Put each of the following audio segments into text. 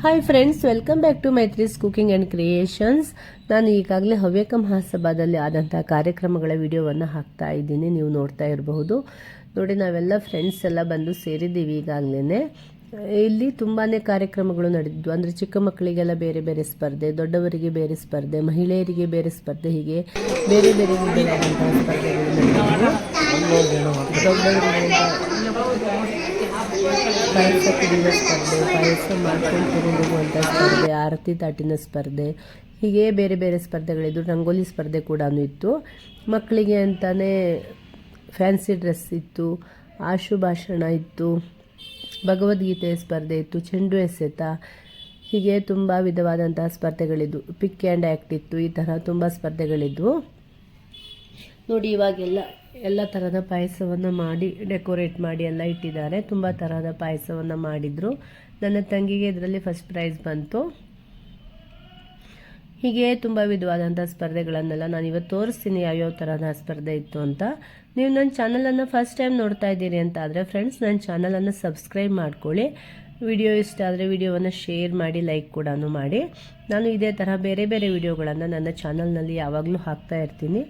Hi friends welcome back to Maithri's cooking and creations ನಾನು ಈಗಾಗಲೇ ಹವ್ಯಕ ಮಹಾಸಭಾದಲ್ಲಿ ಆದಂಥ ಕಾರ್ಯಕ್ರಮಗಳ ವಿಡಿಯೋವನ್ನು ಹಾಕ್ತಾ ಇದ್ದೀನಿ. ನೀವು ನೋಡ್ತಾ ಇರಬಹುದು. ನೋಡಿ, ನಾವೆಲ್ಲ ಫ್ರೆಂಡ್ಸ್ ಎಲ್ಲ ಬಂದು ಸೇರಿದ್ದೀವಿ ಈಗಾಗಲೇ ಇಲ್ಲಿ ತುಂಬಾ ಕಾರ್ಯಕ್ರಮಗಳು ನಡೆದಿದ್ವು ಅಂದರೆ ಚಿಕ್ಕ ಮಕ್ಕಳಿಗೆಲ್ಲ ಬೇರೆ ಬೇರೆ ಸ್ಪರ್ಧೆ, ದೊಡ್ಡವರಿಗೆ ಬೇರೆ ಸ್ಪರ್ಧೆ, ಮಹಿಳೆಯರಿಗೆ ಬೇರೆ ಸ್ಪರ್ಧೆ, ಹೀಗೆ ಬೇರೆ ಬೇರೆ ಸ್ಪರ್ಧೆಗಳು ದೊಡ್ಡವರಿಗೆ ಪಾಯಸ ಕುಡಿಯುವ ಸ್ಪರ್ಧೆ, ಪಾಯಸ ಮಾಡ್ಕೊಂಡು ತಗೊಂಡು ಹೋಗುವಂಥ ಸ್ಪರ್ಧೆ, ಆರತಿ ತಾಟಿನ ಸ್ಪರ್ಧೆ, ಹೀಗೆ ಬೇರೆ ಬೇರೆ ಸ್ಪರ್ಧೆಗಳಿದ್ದು ರಂಗೋಲಿ ಸ್ಪರ್ಧೆ ಕೂಡ ಇತ್ತು. ಮಕ್ಕಳಿಗೆ ಅಂತಲೇ ಫ್ಯಾನ್ಸಿ ಡ್ರೆಸ್ ಇತ್ತು ಆಶು ಭಾಷಣ ಇತ್ತು, ಭಗವದ್ಗೀತೆ ಸ್ಪರ್ಧೆ ಇತ್ತು, ಚೆಂಡು ಎಸೆತ, ಹೀಗೆ ತುಂಬ ವಿಧವಾದಂತಹ ಸ್ಪರ್ಧೆಗಳಿದ್ವು. ಪಿಕ್ ಆ್ಯಂಡ್ ಆ್ಯಕ್ಟ್ ಇತ್ತು, ಈ ಥರ ತುಂಬ ಸ್ಪರ್ಧೆಗಳಿದ್ವು. ನೋಡಿ ಇವಾಗೆಲ್ಲ ಎಲ್ಲ ಥರದ ಪಾಯಸವನ್ನು ಮಾಡಿ ಡೆಕೋರೇಟ್ ಮಾಡಿ ಎಲ್ಲ ಇಟ್ಟಿದ್ದಾರೆ. ತುಂಬ ಥರದ ಪಾಯಸವನ್ನು ಮಾಡಿದರು. ನನ್ನ ತಂಗಿಗೆ ಇದರಲ್ಲಿ ಫಸ್ಟ್ ಪ್ರೈಸ್ ಬಂತು. ಹೀಗೆ ತುಂಬ ವಿಧವಾದಂಥ ಸ್ಪರ್ಧೆಗಳನ್ನೆಲ್ಲ ನಾನು ಇವತ್ತು ತೋರಿಸ್ತೀನಿ ಯಾವ್ಯಾವ ಥರದ ಸ್ಪರ್ಧೆ ಇತ್ತು ಅಂತ. ನೀವು ನನ್ನ ಚಾನಲನ್ನು ಫಸ್ಟ್ ಟೈಮ್ ನೋಡ್ತಾ ಇದ್ದೀರಿ ಅಂತ ಆದರೆ ಫ್ರೆಂಡ್ಸ್ ನನ್ನ ಚಾನಲನ್ನು ಸಬ್ಸ್ಕ್ರೈಬ್ ಮಾಡ್ಕೊಳ್ಳಿ. ವಿಡಿಯೋ ಇಷ್ಟ ಆದರೆ ವಿಡಿಯೋವನ್ನು ಶೇರ್ ಮಾಡಿ ಲೈಕ್ ಕೂಡ ಮಾಡಿ. ನಾನು ಇದೇ ಥರ ಬೇರೆ ಬೇರೆ ವಿಡಿಯೋಗಳನ್ನು ನನ್ನ ಚಾನಲ್ನಲ್ಲಿ ಯಾವಾಗಲೂ ಹಾಕ್ತಾ ಇರ್ತೀನಿ.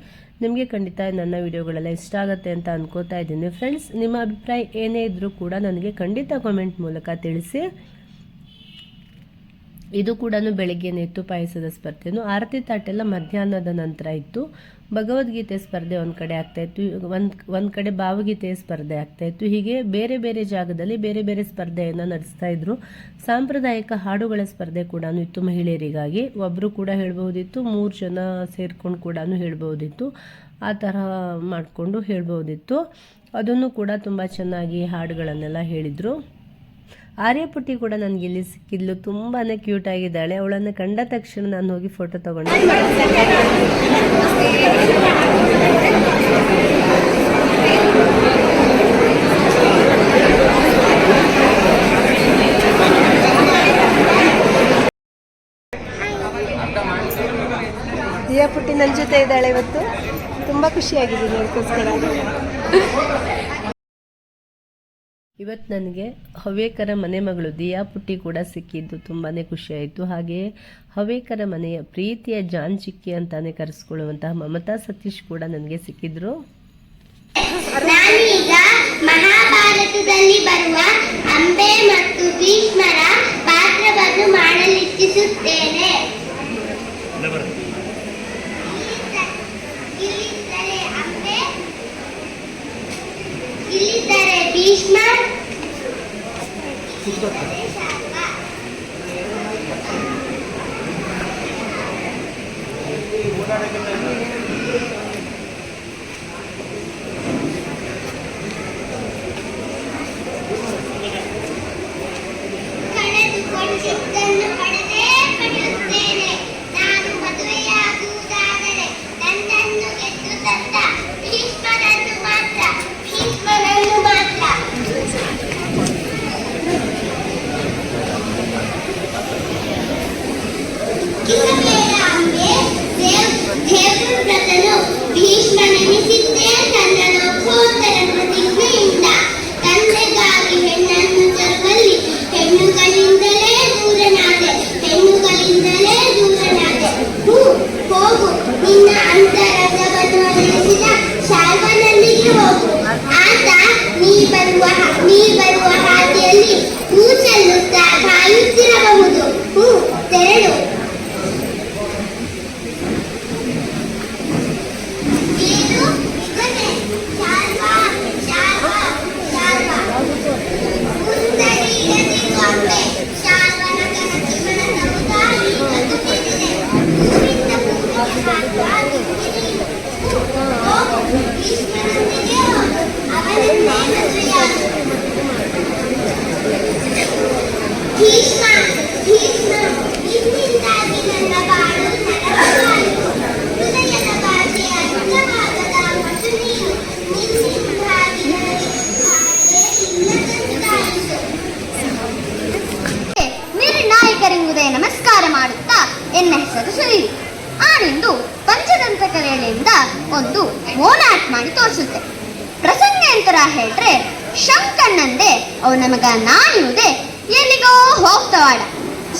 ನಿಮಗೆ ಖಂಡಿತ ನನ್ನ ವಿಡಿಯೋಗಳೆಲ್ಲ ಇಷ್ಟ ಆಗುತ್ತೆ ಅಂತ ಅಂದ್ಕೋತಾ ಇದ್ದೀನಿ. ಫ್ರೆಂಡ್ಸ್ ನಿಮ್ಮ ಅಭಿಪ್ರಾಯ ಏನೇ ಇದ್ದರೂ ಕೂಡ ನನಗೆ ಖಂಡಿತ ಕಾಮೆಂಟ್ ಮೂಲಕ ತಿಳಿಸಿ. ಇದು ಕೂಡ ಬೆಳಗ್ಗೆನೇ ಇತ್ತು ಪಾಯಸದ ಸ್ಪರ್ಧೆನು ಆರತಿ ತಾಟೆಲ್ಲ ಮಧ್ಯಾಹ್ನದ ನಂತರ ಇತ್ತು. ಭಗವದ್ಗೀತೆ ಸ್ಪರ್ಧೆ ಒಂದು ಕಡೆ ಆಗ್ತಾಯಿತ್ತು ಒಂದು ಒಂದು ಕಡೆ ಭಾವಗೀತೆಯ ಸ್ಪರ್ಧೆ ಆಗ್ತಾಯಿತ್ತು ಹೀಗೆ ಬೇರೆ ಬೇರೆ ಜಾಗದಲ್ಲಿ ಬೇರೆ ಬೇರೆ ಸ್ಪರ್ಧೆಯನ್ನು ನಡೆಸ್ತಾ ಇದ್ರು. ಸಾಂಪ್ರದಾಯಿಕ ಹಾಡುಗಳ ಸ್ಪರ್ಧೆ ಕೂಡ ಇತ್ತು ಮಹಿಳೆಯರಿಗಾಗಿ. ಒಬ್ಬರು ಕೂಡ ಹೇಳ್ಬೋದಿತ್ತು ಮೂರು ಜನ ಸೇರ್ಕೊಂಡು ಕೂಡ ಹೇಳ್ಬೋದಿತ್ತು ಆ ಥರ ಮಾಡಿಕೊಂಡು ಹೇಳ್ಬೋದಿತ್ತು ಅದನ್ನು ಕೂಡ ತುಂಬ ಚೆನ್ನಾಗಿ ಹಾಡುಗಳನ್ನೆಲ್ಲ ಹೇಳಿದರು. ಆರ್ಯಪುಟ್ಟಿ ಕೂಡ ನನಗೆ ಇಲ್ಲಿ ಸಿಕ್ಕಿದ್ಲು ತುಂಬಾ ಕ್ಯೂಟ್ ಆಗಿದ್ದಾಳೆ. ಅವಳನ್ನು ಕಂಡ ತಕ್ಷಣ ನಾನು ಹೋಗಿ ಫೋಟೋ ತಗೊಂಡೆ. ಪುಟ್ಟಿ ನನ್ನ ಜೊತೆ ಇದ್ದಾಳೆ ಇವತ್ತು. ತುಂಬ ಖುಷಿಯಾಗಿದ್ದೀನಿ ಅದಕ್ಕೋಸ್ಕರ ಇವತ್ತು ನನಗೆ ಹವ್ಯಕರ ಮನೆ ಮಗಳು ದಿಯಾ ಪುಟ್ಟಿ ಕೂಡ ಸಿಕ್ಕಿದ್ದು ತುಂಬಾ ಖುಷಿಯಾಯಿತು ಹಾಗೆಯೇ ಹವ್ಯಕರ ಮನೆಯ ಪ್ರೀತಿಯ ಜಾನ್ ಚಿಕ್ಕಿ ಅಂತಾನೆ ಕರೆಸ್ಕೊಳ್ಳುವಂತಹ ಮಮತಾ ಸತೀಶ್ ಕೂಡ ನನಗೆ ಸಿಕ್ಕಿದ್ರು. ಮಹಾಭಾರತದಲ್ಲಿ ಬರುವ ಅಂಬೆ ಮತ್ತು ಭೀಷ್ಮರ ಪಾತ್ರವನ್ನು ಮಾಡಲಿಚ್ಛಿಸುತ್ತೇನೆ కృష్ణ ಆನೆಂದು ಪಂಚದಂತ ಕರೆಯಲಿಂದ ಒಂದು ಮೋನಾಟ್ ಮಾಡಿ ತೋರಿಸುತ್ತೆ. ಪ್ರಸಂಗ ಎಂತರ ಹೇಳ್ರೆ ಶಂಕಣ್ಣಂದೆ, ಅವ ನಮಗ ನಾನಿರುವುದೇ, ಎಲ್ಲಿಗೋ ಹೋಗ್ತವಾಡ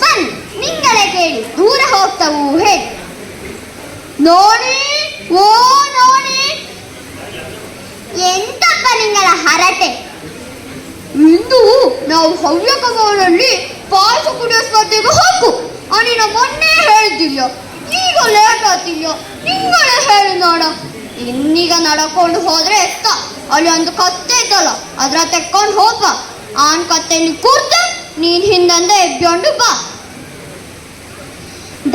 ಬನ್ ನಿಂಗಳೇ ಕೇಳಿ, ದೂರ ಹೋಗ್ತವು ಹೇಳಿ. ನೋಡಿ, ಓ ನೋಡಿ. ಎಂತಪ್ಪ ನಿಂಗಳ ಹರಟೆ. ಇಂದು ನಾವು ಹವ್ಯಕ ಭವನಲ್ಲಿ ಪಾಯಸ ಕುಡಿಯೋ ಸ್ಪರ್ಧೆಗೆ ಹೋಗು. ಅನಿನ ಮೊನ್ನೆ ಹೇಳ್ತಿಲ್ಲ ಈಗ ಲೇಟ್ ಆಗ್ತಿಲ್ಲ ನಿಂಗಳೇ ಹೇಳಿ ನೋಡ. ಇನ್ನೀಗ ನಡ್ಕೊಂಡು ಹೋದ್ರೆ ಎತ್ತ. ಅಲ್ಲಿ ಒಂದು ಕತ್ತೆ ಐತಲ್ಲ ಅದ್ರ ತೆಕ್ಕೊಂಡು ಹೋಗ ಆನ್ ಕತ್ತೆಯಲ್ಲಿ ಕೂರ್ತ, ನೀನ್ ಹಿಂದಂದೆ ಎಬ್ಬಿಕೊಂಡು ಬಾ.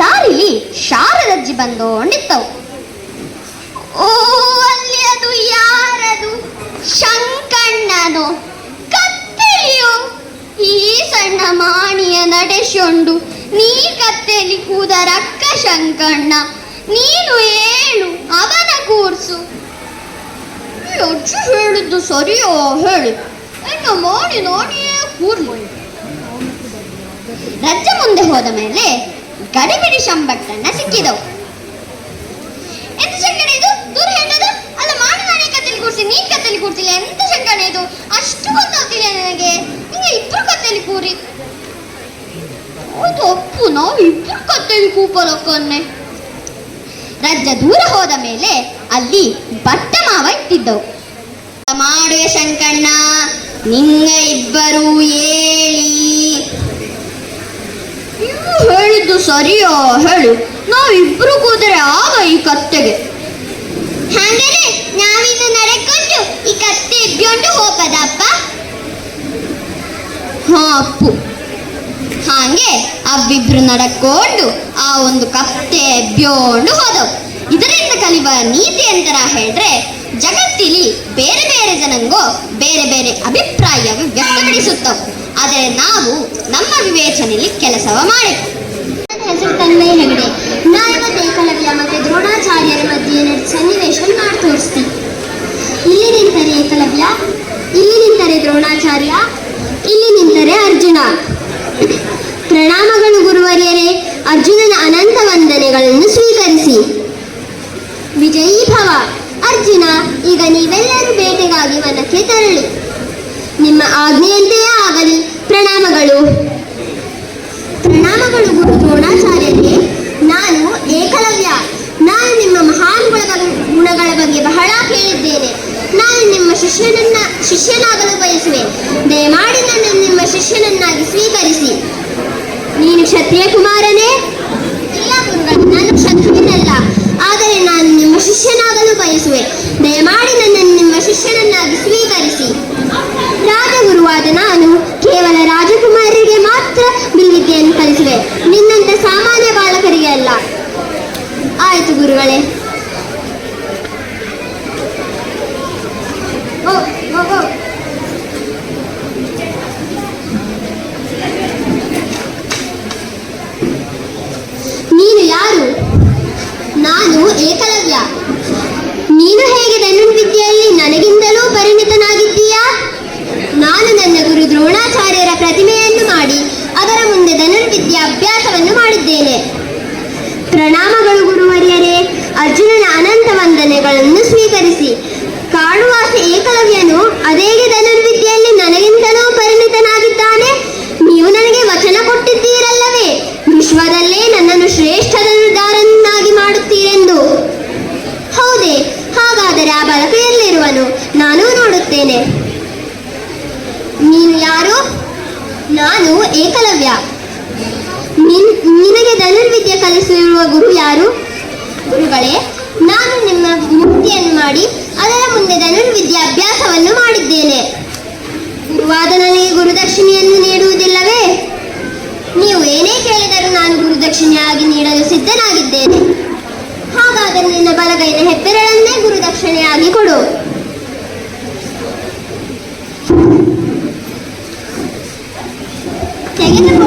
ದಾರಿಲಿ ಶಾರದಜ್ಜಿ ಬಂದೋಂಡಿತ್ತವು ಓ, ಅಲ್ಲಿ ಅದು ಯಾರದು? ಶಂಕಣ್ಣನು. ಕತ್ತೆಯೋ ಈ ಸಣ್ಣ ಮಾಣಿಯ ನಡೆಸೊಂಡು ನೀ ಕತ್ತೆಲಿ ಕೂದರಕ್ಕ ಶಂಕಣ್ಣ. ನೀನು ಹೇಳು ಅವನ ಕೂರ್ಸು. ಅಜ್ಜು ಹೇಳಿದ್ದು ಸರಿಯೋ ಹೇಳಿ. ಇನ್ನು ಮಾಡಿ ನೋಡಿಯೇ ಕೂರ್ಲಿ. ರಜ್ಜ ಮುಂದೆ ಹೋದ ಮೇಲೆ ಗಡಿಬಿಡಿ ಶಂಬಟ್ಟಣ್ಣ ಸಿಕ್ಕಿದವು. ಎಂತ ಶಂಕಣ ಇದು? ದೂರ ಹೇಳೋದು ಅಲ್ಲ, ಮಾಡಿ ನಾನೇ ಕತ್ತಲಿ ಕೂರ್ಸಿ, ನೀನ್ ಕತ್ತಲಿ ಕೂರ್ಸಿಲ್ಲ. ಎಂತ ಶಂಕಣ ಇದು? ಅಷ್ಟು ಗೊತ್ತಾಗ್ತಿಲ್ಲ ನನಗೆ. ನಿಂಗೆ ಇಬ್ರು ಕತ್ತಲಿ ಕೂರಿ. ಹೌದು ಅಪ್ಪು ನಾವು ಇಬ್ಬರು ಕತ್ತಲಿ ಕೂಪಲಕ್ಕನ್ನೆ ರಜ್ಜ ದೂರ ಹೋದ ಮೇಲೆ ಅಲ್ಲಿ ಬಟ್ಟ ಮಾವ ಇಟ್ಟಿದ್ದವು ಮಾಡುವೆ ಶಂಕಣ್ಣ ನಿಂಗ ಇಬ್ಬರು ಏಳಿ ನೀವು ಹೇಳಿದ್ದು ಸರಿಯೋ ಹೇಳು, ನಾವಿಬ್ರು ಕೂದರೆ ಆಗ ಈ ಕತ್ತೆಗೆ. ಹಾಗಾದ್ರೆ ನಾವಿನ್ನು ನಡೆಕೊಂಡು ಈ ಕತ್ತೆ ಎಬ್ಬಿಕೊಂಡು ಹೋಗದಪ್ಪ. ಹಾ, ಅಪ್ಪು. ಹಾಗೆ ಅವಿಬ್ರು ನಡಕೊಂಡು ಆ ಒಂದು ಕತ್ತೆ ಬ್ಯೋಂಡು ಹೋದವು. ಇದರಿಂದ ಕಲಿಯುವ ನೀತಿ ಅಂತರ ಹೇಳ್ರೆ ಜಗತ್ತಿಲಿ ಬೇರೆ ಬೇರೆ ಜನಂಗೋ ಬೇರೆ ಬೇರೆ ಅಭಿಪ್ರಾಯ ವ್ಯಕ್ತಪಡಿಸುತ್ತವೆ. ಆದರೆ ನಾವು ನಮ್ಮ ವಿವೇಚನೆಯಲ್ಲಿ ಕೆಲಸವ ಮಾಡಿ ಹೆಸರು ತಂದೆ ಹೆಗಡೆ. ನಾ ಇವತ್ತು ಏಕಲವ್ಯ ಮತ್ತೆ ದ್ರೋಣಾಚಾರ್ಯರ ಮಧ್ಯೆ ಸನ್ನಿವೇಶ ಮಾಡಿ ತೋರಿಸ್ತೀನಿ. ಇಲ್ಲಿ ನಿಂತರೆ ಏಕಲವ್ಯ, ಇಲ್ಲಿ ನಿಂತರೆ ದ್ರೋಣಾಚಾರ್ಯ, ಇಲ್ಲಿ ನಿಂತರೆ ಅರ್ಜುನ. ಪ್ರಣಾಮಗಳು ಗುರುವರ್ಯರೇ, ಅರ್ಜುನನ ಅನಂತ ವಂದನೆಗಳನ್ನು ಸ್ವೀಕರಿಸಿ. ವಿಜಯೀ ಭವ, ಅರ್ಜುನ, ಈಗ ನೀವೆಲ್ಲರೂ ಬೇಟೆಗಾಗಿ ವನಕ್ಕೆ ತೆರಳಿ. ನಿಮ್ಮ ಆಜ್ಞೆಯಂತೆಯೇ ಆಗಲಿ ಪ್ರಣಾಮಗಳು. ಪ್ರಣಾಮಗಳು ಗುರು ದ್ರೋಣಾಚಾರ್ಯರಿಗೆ, ನಾನು ಏಕಲವ್ಯ, ನಾನು ನಿಮ್ಮ ಮಹಾನ್ ಗುಣಗಳ ಬಗ್ಗೆ ಬಹಳ ಕೇಳಿದ್ದೇನೆ. ನಾನು ನಿಮ್ಮ ಶಿಷ್ಯನನ್ನ, ಶಿಷ್ಯನಾಗಲು ಬಯಸುವೆ. ದಯಮಾಡಿ ನನ್ನನ್ನು ನಿಮ್ಮ ಶಿಷ್ಯನನ್ನಾಗಿ ಸ್ವೀಕರಿಸಿ. ನೀನು ಕ್ಷತ್ರಿಯ ಕುಮಾರನೇ? ಇಲ್ಲ ಗುರುಗಳು ನಾನು ಕ್ಷತ್ರಿಯನಲ್ಲ ಆದರೆ ನಾನು ನಿಮ್ಮ ಶಿಷ್ಯನಾಗಲು ಬಯಸುವೆ ದಯಮಾಡಿ ನನ್ನನ್ನು ನಿಮ್ಮ ಶಿಷ್ಯನನ್ನಾಗಿ ಸ್ವೀಕರಿಸಿ ರಾಜಗುರುವಾದ ನಾನು ಕೇವಲ ರಾಜಕುಮಾರರಿಗೆ ಮಾತ್ರ ಬಿಲ್ವಿದ್ಯೆಯನ್ನು ಕಲಿಸುವೆ ನಿನ್ನಂತ ಸಾಮಾನ್ಯ ಬಾಲಕರಿಗೆ ಅಲ್ಲ ಆಯಿತು ಗುರುಗಳೇ ಓ, ಓ, ಓ. ನೀನು ಯಾರು ನಾನು ಏಕಲವ್ಯ ನೀನು ಹೇಗೆ ಧನುರ್ವಿದ್ಯೆಯಲ್ಲಿ ನನಗಿಂತಲೂ ಪರಿಣಿತನಾಗಿದ್ದೀಯಾ ನಾನು ನನ್ನ ಗುರು ದ್ರೋಣಾಚಾರ್ಯರ ಪ್ರತಿಮೆಯನ್ನು ಮಾಡಿ ಅದರ ಮುಂದೆ ಧನುರ್ವಿದ್ಯೆ ಅಭ್ಯಾಸವನ್ನು ಮಾಡಿದ್ದೇನೆ ಪ್ರಣಾಮಗಳು ಗುರುವರ್ಯರೇ ಅರ್ಜುನನ ಅನಂತ ವಂದನೆಗಳನ್ನು ಸ್ವೀಕರಿಸಿ ಕಾಡುವಾಸ ಏಕಲವ್ಯನು ಅದೇಗೆ ಧನುರ್ವಿದ್ಯೆಯಲ್ಲಿ ನನಗಿಂತಲೂ ಪರಿಣಿತನಾಗಿದ್ದಾನೆ ನೀವು ನನಗೆ ವಚನ ಕೊಟ್ಟಿದ್ದೀರಲ್ಲವೇ ವಿಶ್ವದಲ್ಲೇ ನನ್ನನ್ನು ಶ್ರೇಷ್ಠ ಧನುರ್ಧಾರನ್ನಾಗಿ ಮಾಡುತ್ತೀರೆಂದು ಹೌದೇ ಹಾಗಾದರೆ ಆ ಬಲಕ ಎಲ್ಲಿರುವನು ನಾನೂ ನೋಡುತ್ತೇನೆ ನೀನು ಯಾರು ನಾನು ಏಕಲವ್ಯ ನಿನ್ ನಿನಗೆ ಧನುರ್ವಿದ್ಯೆ ಕಲಿಸಿರುವ ಗುರು ಯಾರು? ಗುರುಗಳೇ, ನಾನು ನಿಮ್ಮ ಮುಕ್ತಿಯನ್ನು ಮಾಡಿ ಅದರ ಮುಂದೆ ಧನುರ್ ವಿದ್ಯಾಭ್ಯಾಸವನ್ನು ಮಾಡಿದ್ದೇನೆ. ಗುರುವಾದ ನನಗೆ ಗುರುದಕ್ಷಿಣೆಯನ್ನು ನೀಡುವುದಿಲ್ಲವೇ? ನೀವು ಏನೇ ಕೇಳಿದರೂ ನಾನು ಗುರುದಕ್ಷಿಣೆಯಾಗಿ ನೀಡಲು ಸಿದ್ಧನಾಗಿದ್ದೇನೆ. ಹಾಗಾದರೆ ನಿನ್ನ ಬಲಗೈನ ಹೆಬ್ಬೆರಳನ್ನೇ ಗುರುದಕ್ಷಿಣೆಯಾಗಿ ಕೊಡು.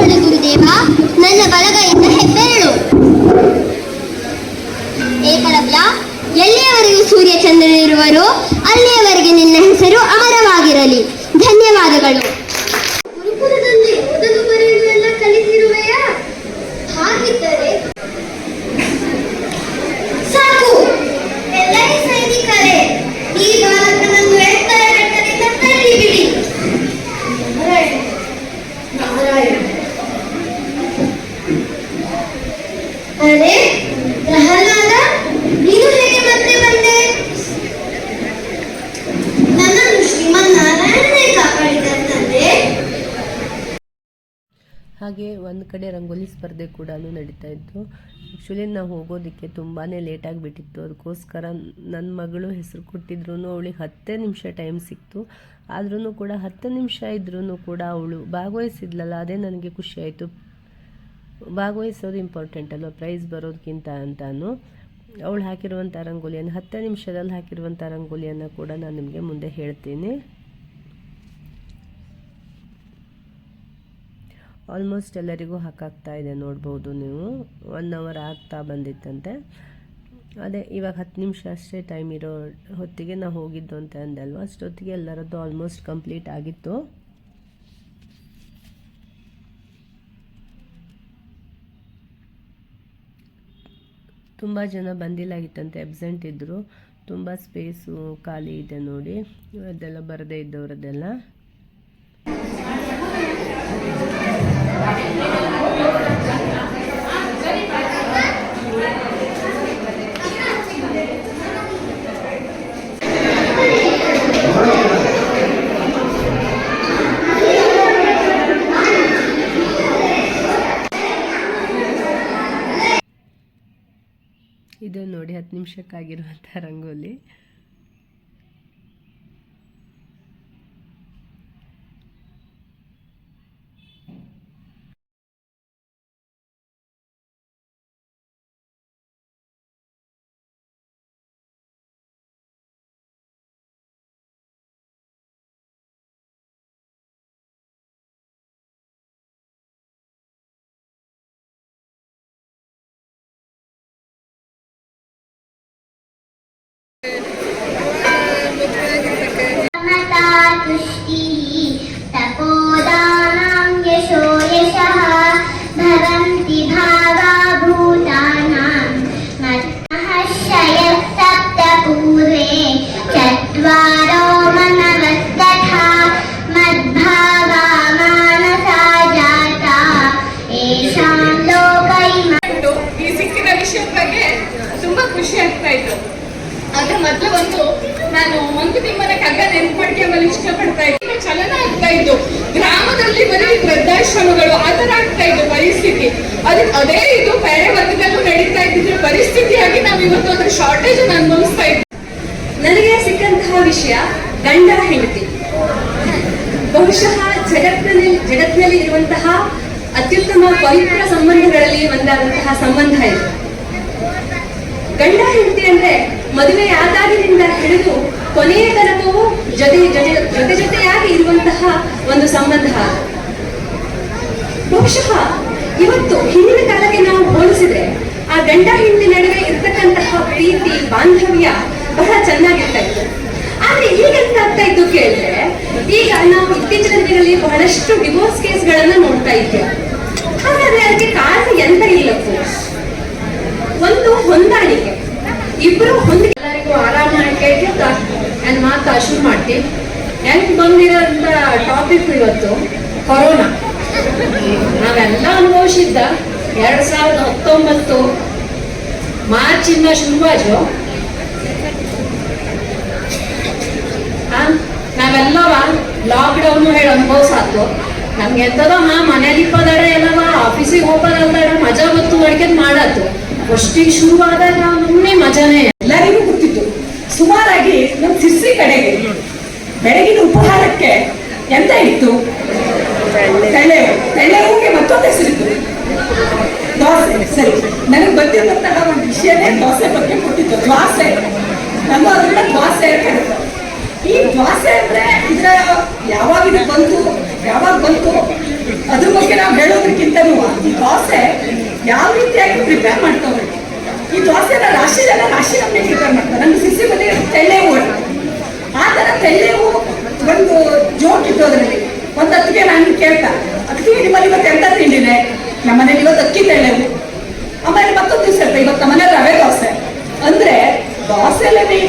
ತೆಗೆದುಕೊಳ್ಳಿ ಗುರುದೇವ. ನನ್ನ ಬಲಗೈಯಿಂದ ಹೆಬ್ಬೆರಳು. ಏಕಲವ್ಯ ಎಲ್ಲಿಯವರೆಗೂ ಸೂರ್ಯ ಚಂದ್ರನಿರುವರು ಅಲ್ಲಿಯವರೆಗೆ ನಿನ್ನ ಹೆಸರು ಅಮರವಾಗಿರಲಿ. ಹಾಗೆ ಒಂದು ಕಡೆ ರಂಗೋಲಿ ಸ್ಪರ್ಧೆ ಕೂಡ ನಡೀತಾ ಇತ್ತು. ಆ್ಯಕ್ಚುಲಿ ನಾವು ಹೋಗೋದಕ್ಕೆ ತುಂಬಾ ಲೇಟ್ ಆಗಿಬಿಟ್ಟಿತ್ತು. ಅದಕ್ಕೋಸ್ಕರ ನನ್ನ ಮಗಳು ಹೆಸರು ಕೊಟ್ಟಿದ್ರು ಅವಳಿಗೆ ಹತ್ತೇ ನಿಮಿಷ ಟೈಮ್ ಸಿಕ್ತು. ಆದ್ರೂ ಕೂಡ ಹತ್ತು ನಿಮಿಷ ಇದ್ರೂ ಕೂಡ ಅವಳು ಭಾಗವಹಿಸಿದ್ಲಲ್ಲ, ಅದೇ ನನಗೆ ಖುಷಿ ಆಯಿತು. ಭಾಗವಹಿಸೋದು ಇಂಪಾರ್ಟೆಂಟ್ ಅಲ್ವ ಪ್ರೈಸ್ ಬರೋದಕ್ಕಿಂತ ಅಂತಾನು. ಅವಳು ಹಾಕಿರುವಂಥ ರಂಗೋಲಿಯನ್ನು, ಹತ್ತು ನಿಮಿಷದಲ್ಲಿ ಹಾಕಿರುವಂಥ ರಂಗೋಲಿಯನ್ನು ಕೂಡ ನಾನು ನಿಮಗೆ ಮುಂದೆ ಹೇಳ್ತೀನಿ. ಆಲ್ಮೋಸ್ಟ್ ಎಲ್ಲರಿಗೂ ಹಾಕಾಗ್ತಾ ಇದೆ ನೋಡ್ಬೋದು ನೀವು. ಒನ್ ಅವರ್ ಆಗ್ತಾ ಬಂದಿತ್ತಂತೆ. ಅದೇ, ಇವಾಗ ಹತ್ತು ನಿಮಿಷ ಅಷ್ಟೇ ಟೈಮ್ ಇರೋ ಹೊತ್ತಿಗೆ ನಾವು ಹೋಗಿದ್ದು ಅಂತ ಅಂದೆ ಅಲ್ವಾ ಅಷ್ಟೊತ್ತಿಗೆ ಎಲ್ಲರದ್ದು ಆಲ್ಮೋಸ್ಟ್ ಕಂಪ್ಲೀಟ್ ಆಗಿತ್ತು. ತುಂಬ ಜನ ಬಂದಿಲ್ಲಾಗಿತ್ತಂತೆ ಅಬ್ಸೆಂಟ್ ಇದ್ದರು ತುಂಬ ಸ್ಪೇಸು ಖಾಲಿ ಇದೆ ನೋಡಿ. ಅದೆಲ್ಲ ಬರದೇ ಇದ್ದವರದ್ದೆಲ್ಲ. ಇದು ನೋಡಿ ಹತ್ತು ನಿಮಿಷಕ್ಕಾಗಿರುವಂಥ ರಂಗೋಲಿ. Krishna. ಮಂಕುತಿಮ್ಮನ ಕಗ್ಗ ನೆನ್ಪು ಮಾಡ್ಕೊಂಬಲ್ಲಿ ಇಷ್ಟಪಡ್ತಾ ಇದ್ದೀನಿ ಚಲನ ಆಗ್ತಾ ಇತ್ತು ಗ್ರಾಮದಲ್ಲಿ ಬರೀ ವೃದ್ಧಾಶ್ರಮಗಳು ಆ ತರ ಆಗ್ತಾ ಇತ್ತು ಪರಿಸ್ಥಿತಿ. ಅದಕ್ಕೆ ಅದೇ ಇದು, ಬೇರೆ ವರ್ಗದಲ್ಲೂ ನಡೀತಾ ಇದ್ದಿದ್ರೆ ಪರಿಸ್ಥಿತಿಯಾಗಿ ನಾವು ಇವತ್ತು ಅದ್ರ ಶಾರ್ಟೇಜ್ ಅನುಭವಿಸ್ತಾ ಇದ್ವಿ. ನನಗೆ ಸಿಕ್ಕಂತಹ ವಿಷಯ ಗಂಡ ಹೆಂಡತಿ. ಬಹುಶಃ ಜಗತ್ತಿನಲ್ಲಿ ಜಗತ್ತಿನಲ್ಲಿ ಇರುವಂತಹ ಅತ್ಯುತ್ತಮ ಪವಿತ್ರ ಸಂಬಂಧಗಳಲ್ಲಿ ಒಂದಾದಂತಹ ಸಂಬಂಧ ಇದು. ಗಂಡ ಹೆಂಡತಿ ಅಂದ್ರೆ ಮದುವೆ ಆದಾಗಿನಿಂದ ಹಿಡಿದು ಕೊನೆಯ ತನಕವೂ ಜೊತೆ ಜೊತೆ ಜೊತೆ ಜೊತೆಯಾಗಿ ಇರುವಂತಹ ಒಂದು ಸಂಬಂಧ. ಬಹುಶಃ ಇವತ್ತು ಹಿಂದಿನ ಕಾಲಕ್ಕೆ ನಾವು ಹೋಲಿಸಿದ್ರೆ ಆ ಗಂಡ ಹೆಂಡತಿ ನಡುವೆ ಇರ್ತಕ್ಕಂತಹ ಪ್ರೀತಿ, ಬಾಂಧವ್ಯ ಬಹಳ ಚೆನ್ನಾಗಿರ್ತಾ ಇತ್ತು ಆದ್ರೆ ಈಗ ಎಂತ ಆಗ್ತಾ ಇತ್ತು ಕೇಳಿದ್ರೆ, ಈಗ ನಾವು ಇತ್ತೀಚಿನ ದಿನಗಳಲ್ಲಿ ಬಹಳಷ್ಟು ಡಿವೋರ್ಸ್ ಕೇಸ್ಗಳನ್ನ ನೋಡ್ತಾ ಇದ್ದೇವೆ. ಹಾಗಾದ್ರೆ ಅದಕ್ಕೆ ಕಾರಣ ಎಂತ ಇಲ್ಲಪ್ಪು ಒಂದು ಹೊಂದಾಣಿಕೆ. ಇಬ್ರು ಹೊಂದಿಕೆ ಎಲ್ಲರಿಗೂ ಆರಾಮ ನಾನು ಮಾತಾ ಶುರು ಮಾಡ್ತೀನಿ. ಹೆಂಗ್ ಬಂದಿರೋಂಥ ಟಾಪಿಕ್ ಇವತ್ತು ಕೊರೋನಾ ನಾವೆಲ್ಲ ಅನುಭವಿಸಿದ್ದ ಎರಡ್ ಸಾವಿರದ ಹತ್ತೊಂಬತ್ತು ಮಾರ್ಚಿಂದ ಶುರುವಾಜು ನಾವೆಲ್ಲವ ಲಾಕ್ಡೌನ್ ಹೇಳಿ ಅನುಭವಿಸಾತು ನಮ್ಗೆ ಎಂತದ ಹಾ ಮನೇಲಿ ಇಪ್ಪದಾಡ ಎಲ್ಲವ ಆಫೀಸಿಗೆ ಹೋಗೋದಲ್ದಾಡ ಮಜಾ ಗೊತ್ತು ಮಾಡ್ಕೊಂಡ್ ಮಾಡತ್ತು ಫಸ್ಟಿಗೆ ಶುರುವಾದಾಗ ಒಮ್ಮೆ ಮಜಾನೇ ಎಲ್ಲರಿಗೂ ಗೊತ್ತಿತ್ತು. ಸುಮಾರಾಗಿ ನಮ್ಮ ಸಿರ್ಸಿ ಕಡೆಗೆ, ಬೆಳಗಿನ ಉಪಹಾರಕ್ಕೆ ಎಂತ ಇತ್ತು? ತಲೆ ತಲೆ ಮತ್ತೊಂದು ಹೆಸರಿತ್ತು. ದೋಸೆ, ಸರಿ. ನನಗೆ ಬಂದಿರುವಂತಹ ಒಂದು ವಿಷಯನೇ ದೋಸೆ ಬಗ್ಗೆ ಕೊಟ್ಟಿತ್ತು ದ್ವಾಸೆ. ನಮ್ಮ ಅದನ್ನ ದ್ವಾಸೆ ಈ ದ್ವಾಸೆ ಅಂದ್ರೆ ಇದ್ರ ಯಾವಾಗ ಇದು ಬಂತು, ಯಾವಾಗ ಬಂತು, ಅದ್ರ ಬಗ್ಗೆ ನಾವು ಹೇಳೋದಕ್ಕಿಂತನೂ ಈ ದೋಸೆ ಯಾವ ರೀತಿಯಾಗಿ ಪ್ರಿಪೇರ್ ಮಾಡ್ಕೋಬೇಕು ಈ ದೋಸೆ ರಾಶಿ ಜನ ರಾಶಿ ನಮಗೆ ಪ್ರಿಪೇರ್ ಮಾಡ್ತಾರೆ. ನಮ್ಮ ಸಿಸಿ ಬದಿ ತೆಳ್ಳೆವು ಆ ಥರ ತೆಳ್ಳೆವು ಒಂದು ಜೋಕ್ ಅದರಲ್ಲಿ. ಒಂದು ಅತ್ತಿಗೆ ನಾನು ಕೇಳ್ತಾ, ಅತ್ತಿಗೆ ನಿಮ್ಮಲ್ಲಿ ಇವತ್ತು ಎಂತ ತಿಂಡಿದೆ ನಮ್ಮ ಮನೇಲಿ ಇವತ್ತು ಅಕ್ಕಿ ತೆಳ್ಳೆವು ಆಮೇಲೆ ಮತ್ತೊಂದು ದಿವಸ ಇರ್ತದೆ ಇವತ್ತು ನಮ್ಮ ಮನೇಲಿ ರವೆ ದೋಸೆ. ಅಂದ್ರೆ ದೋಸೆಯಲ್ಲಿ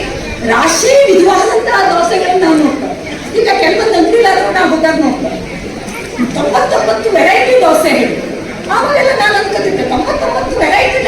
ರಾಶಿ ವಿಧವಾದಂತಹ ದೋಸೆಗಳನ್ನ ನಾವು ನೋಡ್ತೇವೆ. ಈಗ ಕೆಲವೊಂದು ಅಂಗಡಿಲಾದ್ರೂ ನಾವು ಹೋದಾಗ ನೋಡ್ತೇವೆ. ತೊಂಬತ್ತೊಂಬತ್ತು ವೆರೈಟಿ ದೋಸೆ ಆವಾಗೆಲ್ಲ ನಾನು ಅನ್ಕೋತಿದ್ದೆ ತೊಂಬತ್ತೊಂಬತ್ತು ವೆರೈಟಿನಲ್ಲಿ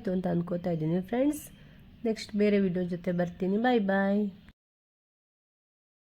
ಆಯಿತು ಅಂತ ಅನ್ಕೋತಾ ಇದ್ದೀನಿ. ಫ್ರೆಂಡ್ಸ್ ನೆಕ್ಸ್ಟ್ ಬೇರೆ ವಿಡಿಯೋ ಜೊತೆ ಬರ್ತೀನಿ. ಬಾಯ್ ಬಾಯ್